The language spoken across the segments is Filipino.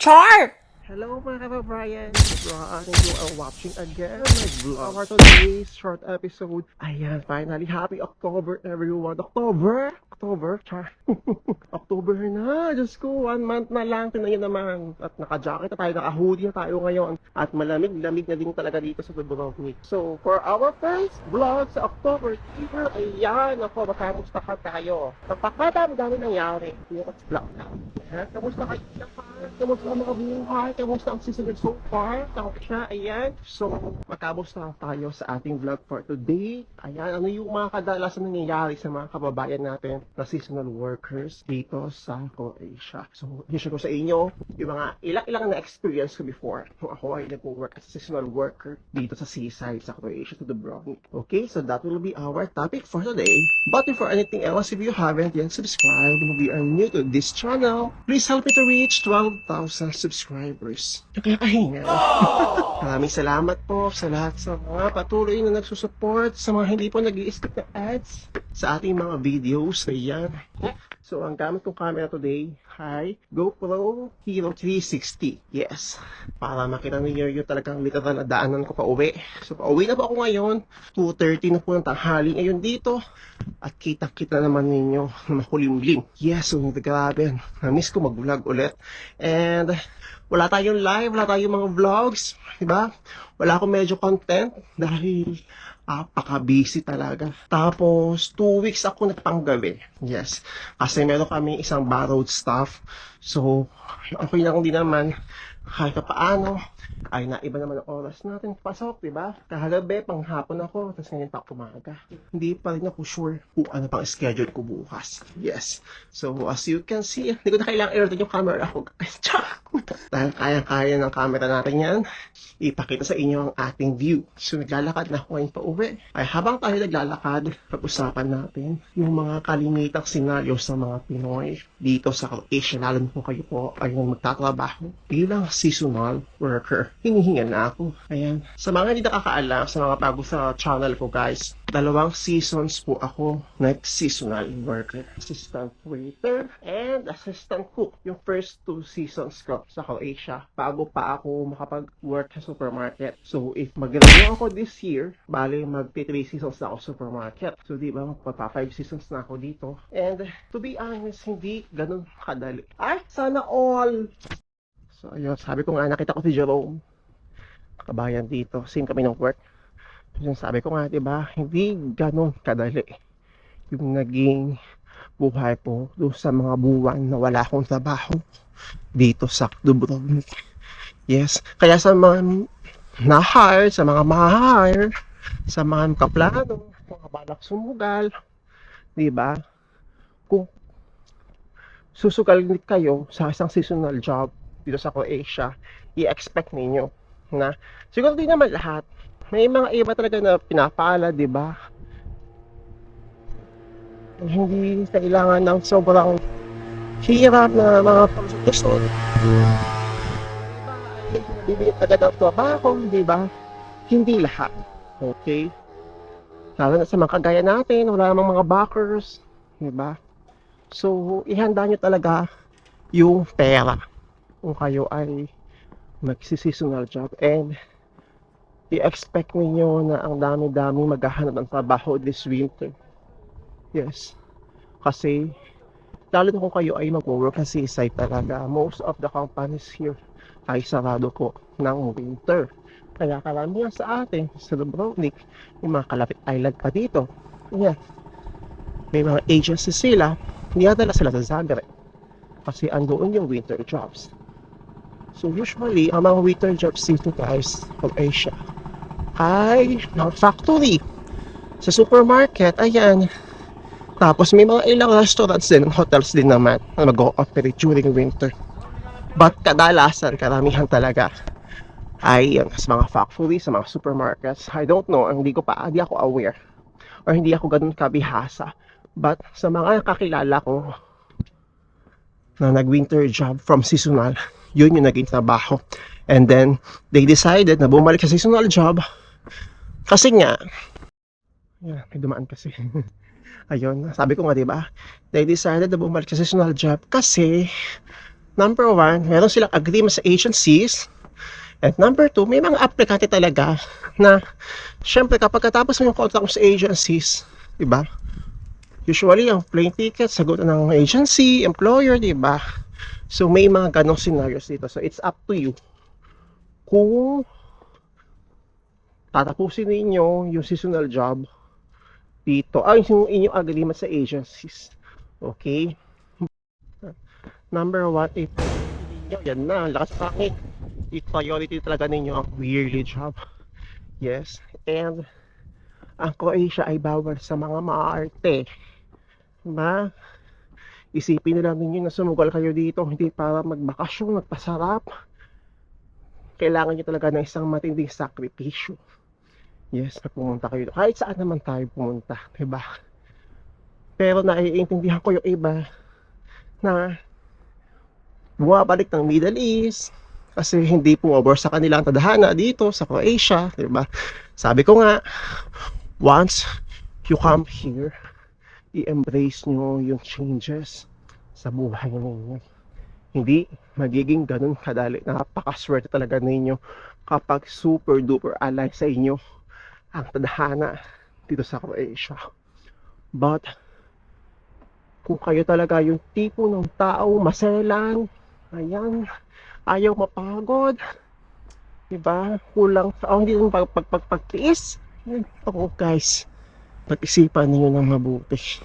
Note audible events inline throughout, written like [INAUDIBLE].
Char! Hello mga kababayan! Brian, you are watching again my vlog for today's short episode. Ayan, finally, happy October everyone! October! October? Char! [LAUGHS] October na! Diyos ko, one month na lang. Niyo naman. At naka-jacket na tayo, naka-hoodie na tayo ngayon. At malamig-lamig na din talaga dito sa Dubrovnik. So, for our first vlog sa October, here, ayan, ako, makamusta ka tayo. Napakadami-dami nangyari. Let's vlog na. Ayan, Kamusta kayo? Kamusta ang mga buhay? Kamusta ang season so far? Kamusta? Ayan. So, makamusta tayo sa ating vlog for today. Ayan, ano yung mga kadalasan nangyayari sa mga kababayan natin na seasonal workers dito sa Croatia. So, i-share ko sa inyo yung mga ilang-ilang na experience ko before kung ako ay nag-work as a seasonal worker dito sa seaside sa Croatia to Dubrovnik. Okay, so that will be our topic for today. But before anything else, if you haven't yet subscribed and we are new to this channel, please help me to reach 12,000 subscribers. Nakakahinga. [LAUGHS] Maraming salamat po sa lahat sa mga patuloy na nagsusupport, sa mga hindi po nag skip na ads sa ating mga videos. Ayan. So, ang gamit kong camera today ay GoPro Hero 360. Yes. Para makita ninyo yung talagang literal na daanan ko pa uwi. So, pa uwi na po ako ngayon. 2.30 na po ng tanghali ngayon dito. At kita-kita naman ninyo na makulimlim. Yes, so grabe. Na-miss ko mag-vlog ulit. And wala tayong live, wala tayong mga vlogs, di ba? Wala akong medyo content dahil apaka-busy talaga. Tapos, two weeks ako nagpanggabi. Yes. Kasi meron kami isang borrowed staff. So, okay lang din naman kahit pa paano ay naiba naman ang oras natin pasok, di ba? Kahagabi, panghapon ako, tapos ngayon pa umaga. Hindi pa rin ako sure kung ano pang schedule ko bukas. Yes. So, as you can see, hindi ko na kailangan i-rotate yung camera ko, guys. [LAUGHS] Dahil kaya-kaya ng camera natin yan, ipakita sa inyo ang ating view. So, naglalakad na ako ngayon pa uwi. Ay, habang tayo naglalakad, pag-usapan natin yung mga kalimitang senaryo sa mga Pinoy dito sa Croatia, lalo na kung kayo po ay magtatrabaho bilang seasonal worker. Hinihinga na ako. Ayan. Sa mga hindi nakakaalam, sa mga bago sa channel ko guys, dalawang seasons po ako nag-seasonal worker. Assistant waiter and assistant cook. Yung first two seasons ko sa Croatia bago pa ako makapag-work sa supermarket. So, if mag-renew ako this year, bali mag-3 seasons na ako sa supermarket. So, di ba, magpapa 5 seasons na ako dito. And, to be honest, hindi ganun kadali. Ay, sana all! So, ayun, sabi ko nga, nakita ko si Jerome. Kabayan dito. Same kami ng work. Yung sabi ko nga, di ba, hindi ganun kadali yung naging buhay ko doon sa mga buwan na wala akong trabaho dito sa Dubrovnik. Yes, kaya sa mga na-hire, sa mga ma-hire, sa mga kaplano, mga balak sumugal, di ba? Kung susugal kayo sa isang seasonal job dito sa Croatia, i-expect ninyo na siguro di naman lahat may mga iba talaga na pinapala, di ba? Hindi kailangan ng sobrang hirap na mga pagsusod. Bibigyan agad ng trabaho, di ba? Hindi lahat. Okay? Lalo na sa mga kagaya natin, wala namang mga backers, di ba? So, ihanda nyo talaga yung pera kung kayo ay magsiseasonal job and i-expect ninyo na ang dami-dami maghahanap ng trabaho this winter. Yes. Kasi, lalo na kung kayo ay mag-work sa seaside talaga, most of the companies here ay sarado po ng winter. Kaya karamihan sa atin, sa Dubrovnik, yung mga kalapit island pa dito. Yeah. May mga agencies sila, niyadala sila sa Zagreb. Kasi andoon yung winter jobs. So usually, ang mga winter jobs dito guys, from Asia, ay mga factory. Sa supermarket, ayan. Tapos may mga ilang restaurants din, hotels din naman na mag-ooperate during winter. But kadalasan, karamihan talaga ay yun, sa mga factory, sa mga supermarkets. I don't know, hindi ko pa, hindi ako aware. Or hindi ako ganun kabihasa. But sa mga kakilala ko na nag-winter job from seasonal, yun yung naging trabaho. And then, they decided na bumalik sa seasonal job kasi nga, yeah, may dumaan kasi. [LAUGHS] Ayun, sabi ko nga, di ba? They decided na bumalik sa seasonal job kasi number one, meron silang agreement sa agencies. And number two, may mga aplikante talaga na, syempre kapag katapos mo yung contract sa agencies, di ba? Usually, ang plane ticket, sagot ng agency, employer, di ba? So, may mga ganong scenarios dito. So, it's up to you kung tatapusin ninyo yung seasonal job dito. Ay, yung inyong agreement sa agencies. Okay? Number one, if yan na, lakas pakit. I-priority talaga ninyo ang yearly job. Yes. And, ang Croatia ay bawal sa mga maarte. Diba? Isipin na lang ninyo na sumugal kayo dito, hindi para magbakasyon, magpasarap. Kailangan nyo talaga ng isang matinding sakripisyo. Yes, pag pumunta kayo. Kahit saan naman tayo pumunta, diba? Pero naiintindihan ko yung iba na bumabalik ng Middle East kasi hindi pumabor sa kanila ang tadhana dito sa Croatia, diba? Sabi ko nga, once you come here, i-embrace nyo yung changes sa buhay ninyo. Hindi magiging ganun kadali. Napakaswerte talaga ninyo kapag super duper ally sa inyo ang tadhana dito sa Croatia. But, kung kayo talaga yung tipo ng tao maselan, ayan, ayaw mapagod, diba? Kulang sa, oh, hindi lang pag, pag, pag, pagtiis. Ako guys, pag-isipan niyo ng mabuti.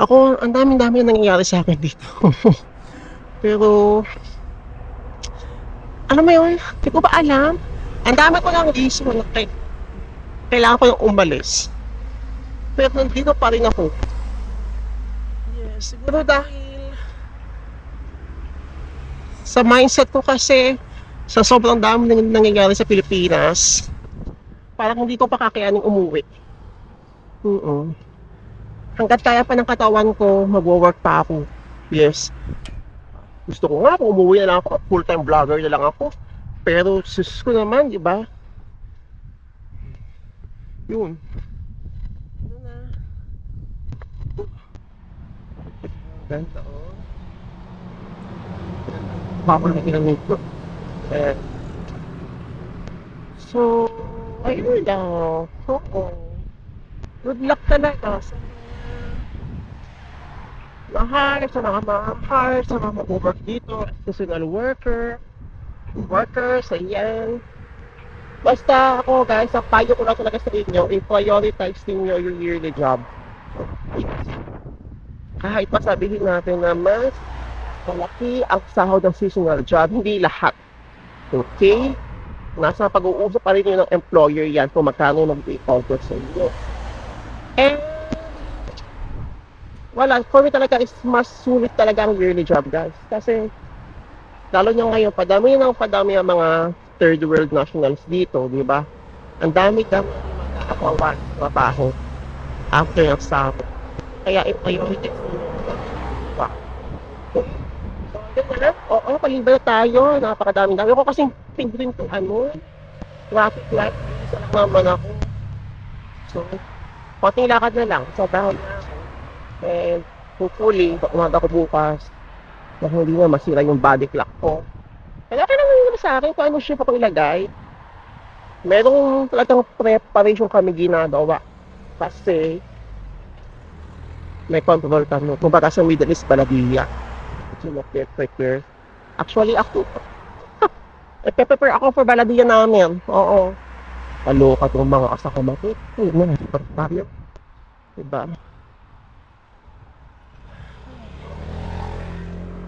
Ako, ang daming-dami na nangyayari sa akin dito. [LAUGHS] Pero, ano mo yun? Hindi ko ba alam? Ang dami ko lang reason na kailangan ko yung umalis. Pero nandito pa rin ako. Yes, siguro dahil sa mindset ko kasi sa sobrang dami nang nangyayari sa Pilipinas, parang hindi ko pa kakayanin umuwi. Oo. Hanggat kaya pa ng katawan ko, magwo-work pa ako. Yes. Gusto ko nga, kung umuwi na lang ako, full-time vlogger na lang ako. Pero sus ko naman, di ba? Yun. Ano na? Ganda, oh. Papalit ng nito. Eh. So, ayun lang. Oo. Good luck talaga sa mga mahal, sa mga mahal, sa mga mag-work dito, seasonal worker, workers, ayan. Basta ako guys, ang payo ko lang talaga sa inyo, i-prioritize ninyo yung yearly job. Kahit pa sabihin natin na mas malaki ang sahod ng seasonal job, hindi lahat. Okay? Nasa pag-uusap pa rin yun ng employer yan kung magkano mag-offer sa inyo. And wala, for me talaga is mas sulit talaga ang yearly job guys. Kasi lalo nyo ngayon, padami ng padami ang mga third world nationals dito, di ba? Ang dami dami nakakawan trabaho after ng sahod. Kaya i-prioritize nyo. Diba? So, yun na. Oo, palibay tayo. Napakadaming dami. Ako kasing pindutin to ano, traffic light. Lang naman ako. So, konting lakad na lang. Sobrang ako. And hopefully, pag umaga ko bukas, na hindi na masira yung body clock ko. Kaya okay naman yun sa akin kung ano siya pa ilagay. Merong talagang preparation kami ginagawa. Kasi may control kami. Kung baka sa Middle East, Baladiya. Prepare. Actually, ako, [LAUGHS] eh, prepare ako for Baladiya namin. Oo. Kaloka itong mga kasama ko. Ayun na, tayo. Diba?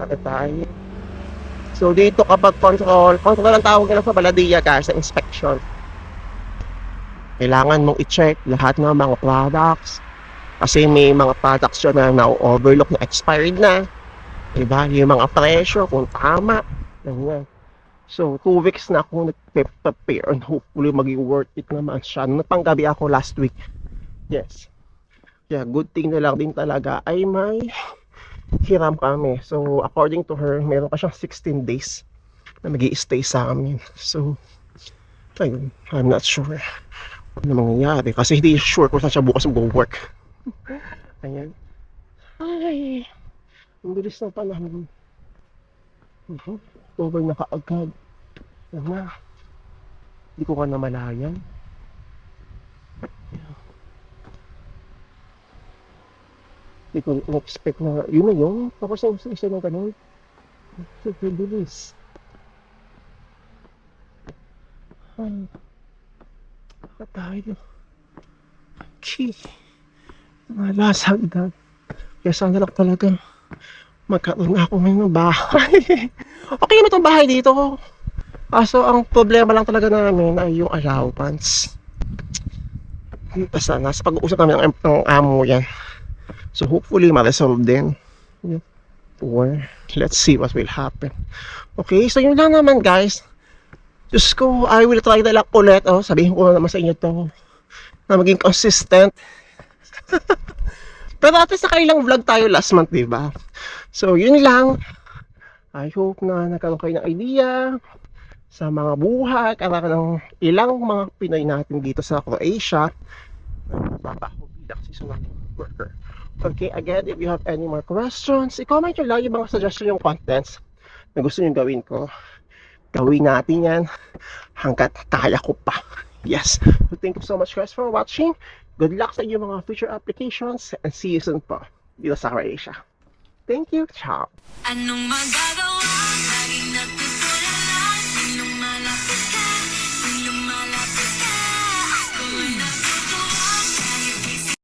Kaya tayo. So dito kapag control, control ang tawag nila sa baladiya guys, sa inspection. Kailangan mong i-check lahat ng mga products. Kasi may mga products dyan na na-overlook na expired na. Diba? Yung mga presyo, kung tama. Ganyan. So, two weeks na ako nag-prepare and hopefully maging worth it naman siya. Nung Napanggabi ako last week. Yes. Yeah, good thing na lang din talaga ay may hiram kami. So, according to her, meron pa siyang 16 days na mag stay sa amin. So, ayun, I'm not sure ano mangyayari. Kasi hindi sure kung saan siya bukas mag-work. [LAUGHS] Ayan. Ay, ang bilis ng panahon. Mhm. October na kaagad. Na. Hindi ko ka namalayan. Hindi ko in-expect na yun na yun. Tapos na gusto isa ng ganun. Bilis. Ay. Baka tayo. Gee. Wala sa hagdan. Kaya sana lang talaga magkaroon ako ngayon ng bahay. [LAUGHS] okay naman itong bahay dito. Kaso ang problema lang talaga namin ay yung allowance. Basta nasa pag-uusap namin ng, ng amo yan. So hopefully ma-resolve din. Or let's see what will happen. Okay, so yun lang naman guys. Diyos ko, I will try na lang ulit. Oh, sabihin ko na naman sa inyo to. Na maging consistent. [LAUGHS] Pero at least nakailang vlog tayo last month, di ba? So, yun lang. I hope na nagkaroon kayo ng idea sa mga buhay, karaka ng ilang mga Pinoy natin dito sa Croatia na babaho bilang seasonal. Okay, again, if you have any more questions, i-comment nyo lang yung mga suggestion yung contents na gusto nyo gawin ko. Gawin natin yan hanggat kaya ko pa. Yes. So thank you so much guys for watching. Good luck sa inyong mga future applications and see you soon po dito sa Croatia. Thank you. Ciao. Anong magagawa